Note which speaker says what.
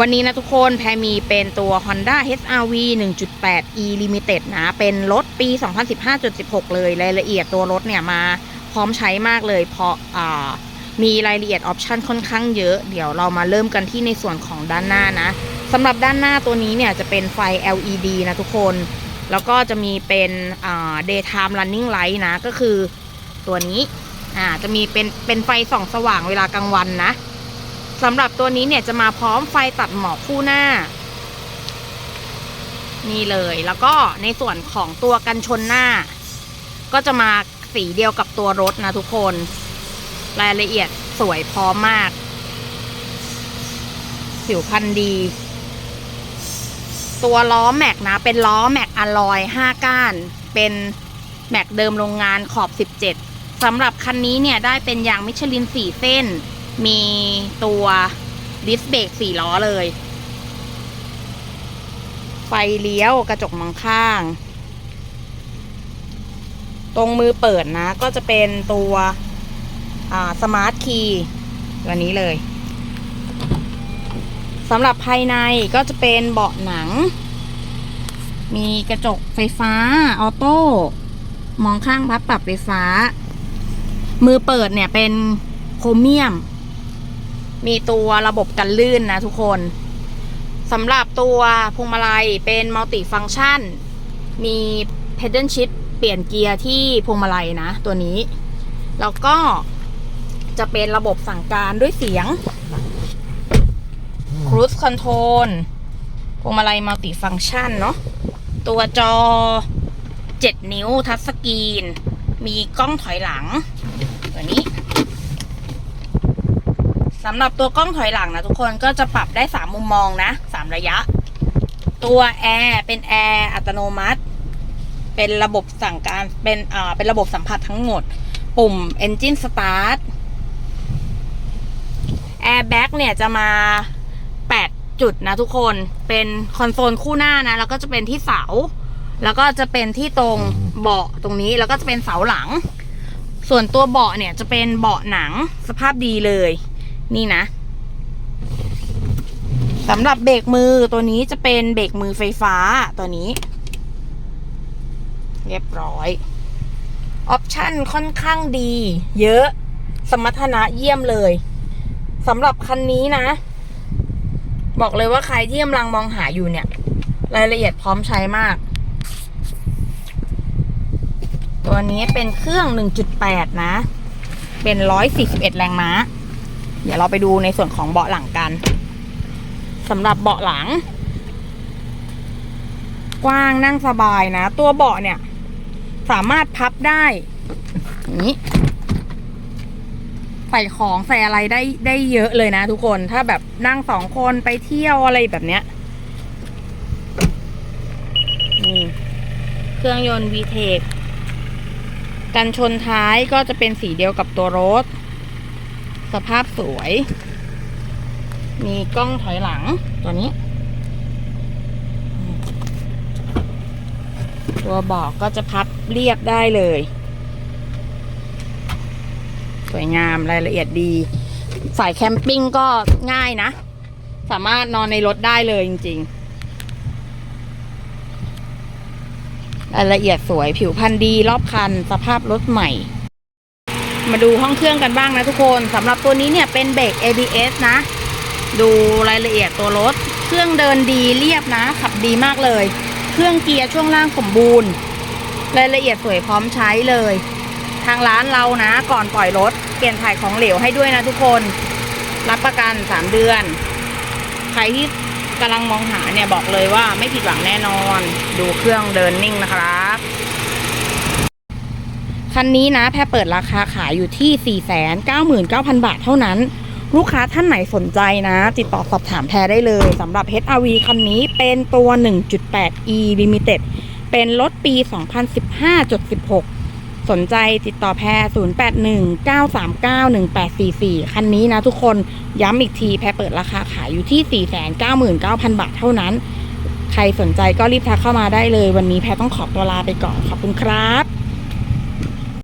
Speaker 1: วันนี้นะทุกคนแพรมีเป็นตัว Honda HRV 1.8 E Limited นะ เป็นรถปี 2015.16 เลยรายละเอียดตัวรถเนี่ยมาพร้อมใช้มากเลย เพราะมีรายละเอียดออปชันค่อนข้างเยอะ เดี๋ยวเรามาเริ่มกันที่ในส่วนของด้านหน้านะสำหรับด้านหน้าตัวนี้เนี่ยจะเป็นไฟ LED นะทุกคน แล้วก็จะมีเป็น daytime running light นะ ก็คือตัวนี้จะมีเป็นเป็นไฟส่องสว่างเวลากลางวันนะ สำหรับตัวนี้เนี่ยจะมาพร้อมไฟตัดหมอกคู่หน้า นี่เลยแล้วก็ในส่วนของตัวกันชนหน้า ก็จะมาสีเดียวกับตัวรถนะทุกคน รายละเอียดสวยพร้อมมากผิวพันธุ์ดี ตัวล้อแม็กนะ เป็นล้อแม็กอลลอย5ก้าน เป็นแม็กเดิมโรงงานขอบ 17สำหรับคันนี้เนี่ยได้เป็นยางมิชลิน4เส้น มีตัวดิสเบรก4ล้อเลย ไฟเลี้ยวกระจกมองข้าง ตรงมือเปิดนะ ก็จะเป็นตัวสมาร์ทคีย์ตัวนี้เลยสำหรับภายในก็จะเป็นเบาะหนัง มีกระจกไฟฟ้า ออโต้ มองข้างพับปรับไฟฟ้า มือเปิดเนี่ยเป็นโครเมียม มีตัวระบบกันลื่นนะทุกคนสำหรับตัวพวงมาลัยเป็นมัลติฟัง c t ชัน มี pedal shift เปลี่ยนเกียร์ที่พวงมาลัยนะตัวนี้ แล้วก็จะเป็นระบบสั่งการด้วยเสียง cruise control พวงมาลัยมัลติฟัง c t ชันเนาะตัวจอ 7 นิ้วทัชสกรีน มีกล้องถอยหลัง ตัวนี้ สำหรับตัวกล้องถอยหลังนะทุกคนก็จะปรับได้ 3 มุมมองนะ 3 ระยะ ตัวแอร์เป็นแอร์อัตโนมัติ เป็นระบบสั่งการเป็นอ่าเป็นระบบสัมผัสทั้งหมด ปุ่ม Engine Start Airbag เนี่ยจะมา 8 จุดนะทุกคนเป็นคอนโซลคู่หน้านะ แล้วก็จะเป็นที่เสา แล้วก็จะเป็นที่ตรงเบาะตรงนี้แล้วก็จะเป็นเสาหลัง ส่วนตัวเบาะเนี่ยจะเป็นเบาะหนังสภาพดีเลย นี่นะสำหรับเบรกมือตัวนี้จะเป็นเบรกมือไฟฟ้าตัวนี้ เรียบร้อยออปชั่นค่อนข้างดี เยอะ สมรรถนะเยี่ยมเลยสำหรับคันนี้นะ บอกเลยว่าใครที่กำลังมองหาอยู่เนี่ย รายละเอียดพร้อมใช้มาก ตัวนี้เป็นเครื่อง 1.8 นะ เป็น 141 แรงม้า เดี๋ยวเราไปดูในส่วนของเบาะหลังกันสำหรับเบาะหลัง กว้างนั่งสบายนะ ตัวเบาะเนี่ย สามารถพับได้อย่างนี้ ใส่ของใส่อะไรได้ได้เยอะเลยนะทุกคนถ้าแบบนั่งสองคนไปเที่ยวอะไรแบบเนี้ยนี่เครื่องยนต์ VTEC กันชนท้ายก็จะเป็นสีเดียวกับตัวรถ สภาพสวย มีกล้องถอยหลังตัวนี้ ตัวเบอกก็จะพับเรียบได้เลย สวยงามรายละเอียดดี สายแคมปิ้งก็ง่ายนะ สามารถนอนในรถได้เลยจริง ๆรายละเอียดสวยผิวพันธุ์ดีรอบคัน สภาพรถใหม่ มาดูห้องเครื่องกันบ้างนะทุกคนสำหรับตัวนี้เนี่ยเป็นเบรก ABS นะ ดูรายละเอียดตัวรถ เครื่องเดินดีเรียบนะ ขับดีมากเลย เครื่องเกียร์ช่วงล่างสมบูรณ์ รายละเอียดสวยพร้อมใช้เลย ทางร้านเรานะ ก่อนปล่อยรถ เปลี่ยนถ่ายของเหลวให้ด้วยนะทุกคน รับประกัน 3 เดือน ใครที่กำลังมองหาเนี่ยบอกเลยว่าไม่ผิดหวังแน่นอน ดูเครื่องเดินนิ่งนะครับ คันนี้นะแพรเปิดราคาขายอยู่ที่ 499,000 บาทเท่านั้น ลูกค้าท่านไหนสนใจนะ ติดต่อสอบถามแพรได้เลยสำหรับ HRV คันนี้เป็นตัว 1.8e Limited เป็นรถปี 2015.16 สนใจติดต่อแพร0819391844 คันนี้นะทุกคนย้ำอีกทีแพรเปิดราคาขายอยู่ที่ 499,000 บาทเท่านั้น ใครสนใจก็รีบทักเข้ามาได้เลย วันนี้แพรต้องขอตัวลาไปก่อนขอบคุณครับ